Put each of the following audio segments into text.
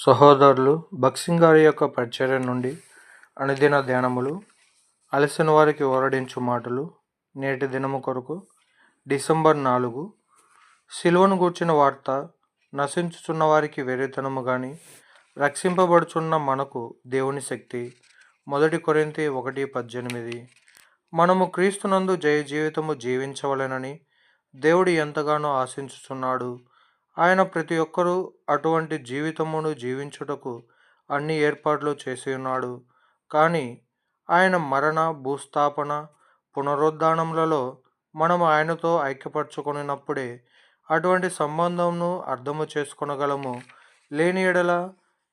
సహోదరులు భక్సింగ్ గారి యొక్క పరిచర్య నుండి అనుదిన ధ్యానములు అలసిన వారికి ఓరడించు మాటలు నేటి దినము కొరకు డిసెంబర్ నాలుగు. సిలువను గూర్చిన వార్త నశించుచున్న వారికి వెరితనము కానీ రక్షింపబడుచున్న మనకు దేవుని శక్తి. మొదటి కొరింతి ఒకటి పద్దెనిమిది. మనము క్రీస్తునందు జయ జీవితము జీవించవలెనని దేవుడు ఎంతగానో ఆశించుచున్నాడు. ఆయన ప్రతి ఒక్కరూ అటువంటి జీవితమును జీవించుటకు అన్ని ఏర్పాట్లు చేసి ఉన్నాడు. కానీ ఆయన మరణ భూస్థాపన పునరుద్ధానములలో మనం ఆయనతో ఐక్యపరచుకున్నప్పుడే అటువంటి సంబంధంను అర్థము చేసుకొనగలము. లేని ఎడల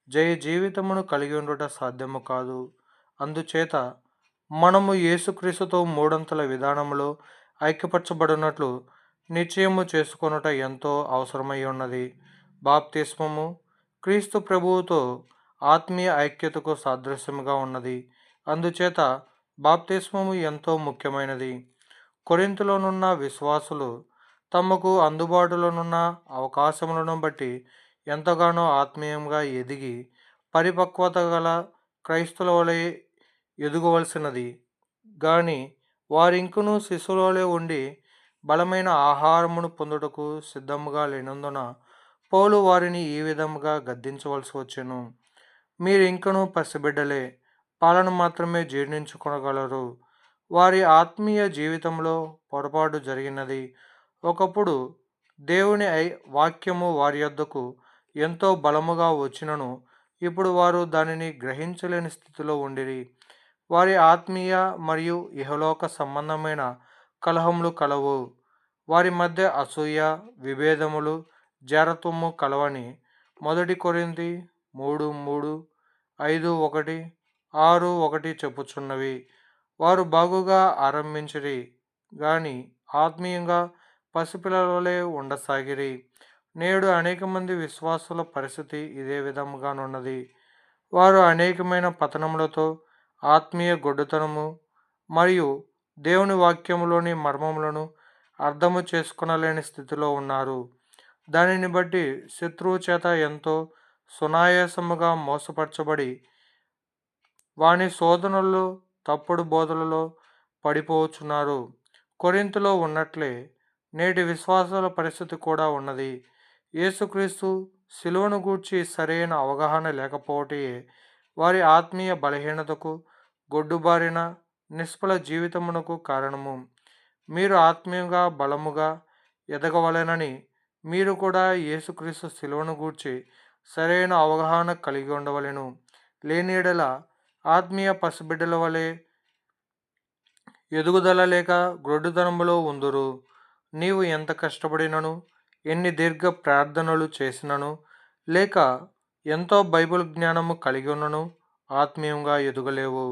జయ జీవితమును కలిగి ఉండుట సాధ్యము కాదు. అందుచేత మనము యేసుక్రీస్తుతో మూడంతల విధానంలో ఐక్యపరచబడినట్లు నిశ్చయము చేసుకొనుట ఎంతో అవసరమై ఉన్నది. బాప్తిస్మము క్రీస్తు ప్రభువుతో ఆత్మీయ ఐక్యతకు సాదృశ్యముగా ఉన్నది. అందుచేత బాప్తిస్మము ఎంతో ముఖ్యమైనది. కొరింతలోనున్న విశ్వాసులు తమకు అందుబాటులోనున్న అవకాశములను బట్టి ఎంతగానో ఆత్మీయంగా ఎదిగి పరిపక్వత గల క్రైస్తుల వలె ఎదుగవలసినది. కానీ వారింకును శిశువులే ఉండి బలమైన ఆహారమును పొందుటకు సిద్ధముగా లేనందున పౌలు వారిని ఈ విధముగా గద్దించవలసి వచ్చెను. మీరు ఇంకనూ పసిబిడ్డలే పాలను మాత్రమే జీర్ణించుకొనగలరు. వారి ఆత్మీయ జీవితంలో పొరపాటు జరిగినది. ఒకప్పుడు దేవుని వాక్యము వారి యొద్దకు ఎంతో బలముగా వచ్చినను. ఇప్పుడు వారు దానిని గ్రహించలేని స్థితిలో ఉండిరి. వారి ఆత్మీయ మరియు ఇహలోక సంబంధమైన కలహములు కలవు. వారి మధ్య అసూయ విభేదములు జారత్వము కలవని మొదటి కొరింది మూడు మూడు ఐదు ఒకటి ఆరు ఒకటి చెప్పుచున్నవి. వారు బాగుగా ఆరంభించిరి గాని ఆత్మీయంగా పసిపిల్లలే ఉండసాగిరి. నేడు అనేక మంది విశ్వాసుల పరిస్థితి ఇదే విధముగానున్నది. వారు అనేకమైన పతనములతో ఆత్మీయ గొడ్డుతనము మరియు దేవుని వాక్యములోని మర్మములను అర్థము చేసుకునలేని స్థితిలో ఉన్నారు. దానిని బట్టి శత్రువు చేత ఎంతో సునాయాసముగా మోసపరచబడి వాని శోధనల్లో తప్పుడు బోధలలో పడిపోవచ్చున్నారు కొరింతలో ఉన్నట్లే నేటి విశ్వాసాల పరిస్థితి కూడా ఉన్నది. యేసుక్రీస్తు శిలువను గూర్చి సరైన అవగాహన లేకపోవటే వారి ఆత్మీయ బలహీనతకు గొడ్డుబారిన నిష్ఫల జీవితమునకు కారణము. మీరు ఆత్మీయంగా బలముగా ఎదగవలెనని మీరు కూడా యేసుక్రీస్తు శిలువను గూర్చి సరైన అవగాహన కలిగి ఉండవలెను. లేనిడల ఆత్మీయ పసిబిడ్డల వలె ఎదుగుదల లేక గ్రొడ్డుతనములో ఉందురు. నీవు ఎంత కష్టపడినను ఎన్ని దీర్ఘ ప్రార్థనలు చేసినను లేక ఎంతో బైబిల్ జ్ఞానము కలిగి ఉన్నను ఆత్మీయంగా ఎదుగలేవు.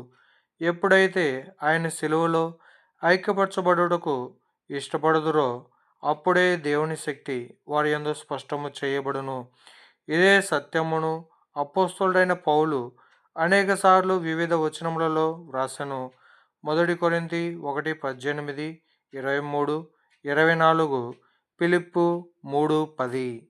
ఎప్పుడైతే ఆయన సెలువులో ఐక్యపరచబడుటకు ఇష్టపడుదురో అప్పుడే దేవుని శక్తి వారి ఎందు స్పష్టము చేయబడును. ఇదే సత్యమును అపోస్తుడైన పౌలు అనేక సార్లు వివిధ వచనములలో వ్రాసెను. మొదటి కొరింతి ఒకటి పద్దెనిమిది ఇరవై మూడు ఇరవై నాలుగు పిలుపు మూడు పది.